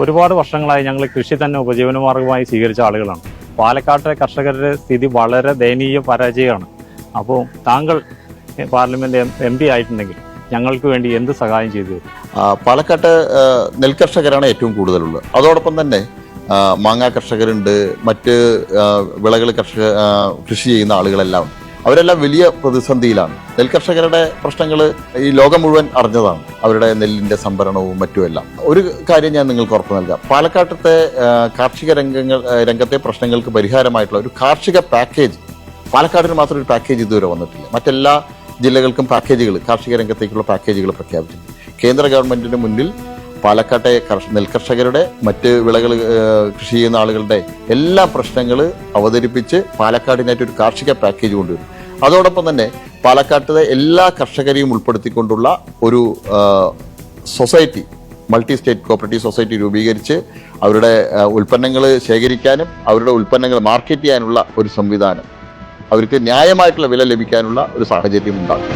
ഒരുപാട് വർഷങ്ങളായി ഞങ്ങൾ കൃഷി തന്നെ ഉപജീവനമാർഗമായി സ്വീകരിച്ച ആളുകളാണ്. പാലക്കാട്ടെ കർഷകരുടെ സ്ഥിതി വളരെ ദയനീയ പരാജയമാണ്. അപ്പോൾ താങ്കൾ പാർലമെന്റ് എം പി ആയിട്ടുണ്ടെങ്കിൽ ഞങ്ങൾക്ക് വേണ്ടി എന്ത് സഹായം ചെയ്തു പാലക്കാട്ട് നെൽകർഷകരാണ് ഏറ്റവും കൂടുതലുള്ളത്. അതോടൊപ്പം തന്നെ മാങ്ങാ കർഷകരുണ്ട് മറ്റ് വിളകൾ കർഷക കൃഷി ചെയ്യുന്ന ആളുകളെല്ലാം. ഉണ്ട് അവരെല്ലാം വലിയ പ്രതിസന്ധിയിലാണ്. നെൽകർഷകരുടെ പ്രശ്നങ്ങൾ ഈ ലോകം മുഴുവൻ അറിഞ്ഞതാണ്. അവരുടെ നെല്ലിന്റെ സംഭരണവും മറ്റുമെല്ലാം. ഒരു കാര്യം ഞാൻ നിങ്ങൾക്ക് ഉറപ്പ് നൽകാം. പാലക്കാട്ടത്തെ കാർഷിക രംഗങ്ങൾ രംഗത്തെ പ്രശ്നങ്ങൾക്ക് പരിഹാരമായിട്ടുള്ള ഒരു കാർഷിക പാക്കേജ് പാലക്കാടിന് മാത്രം ഒരു പാക്കേജ് ഇതുവരെ വന്നിട്ടില്ല. മറ്റെല്ലാ ജില്ലകൾക്കും പാക്കേജുകൾ കാർഷിക രംഗത്തേക്കുള്ള പാക്കേജുകൾ പ്രഖ്യാപിച്ചു കേന്ദ്ര ഗവൺമെന്റിന് മുന്നിൽ പാലക്കാട്ടെ കർഷ നെൽകർഷകരുടെ മറ്റ് വിളകൾ കൃഷി ചെയ്യുന്ന ആളുകളുടെ എല്ലാ പ്രശ്നങ്ങൾ അവതരിപ്പിച്ച് പാലക്കാടിനായിട്ട് ഒരു കാർഷിക പാക്കേജ് കൊണ്ടുവരും. അതോടൊപ്പം തന്നെ പാലക്കാട്ടിലെ എല്ലാ കർഷകരെയും ഉൾപ്പെടുത്തിക്കൊണ്ടുള്ള ഒരു society multi state cooperative society രൂപീകരിച്ച് അവരുടെ ഉൽപ്പന്നങ്ങൾ ശേഖരിക്കാനും അവരുടെ ഉൽപ്പന്നങ്ങൾ മാർക്കറ്റ് ചെയ്യാനുള്ള ഒരു സംവിധാനം അവർക്ക് ന്യായമായിട്ടുള്ള വില ലഭിക്കാനുള്ള ഒരു സാഹചര്യം ഉണ്ടാകും.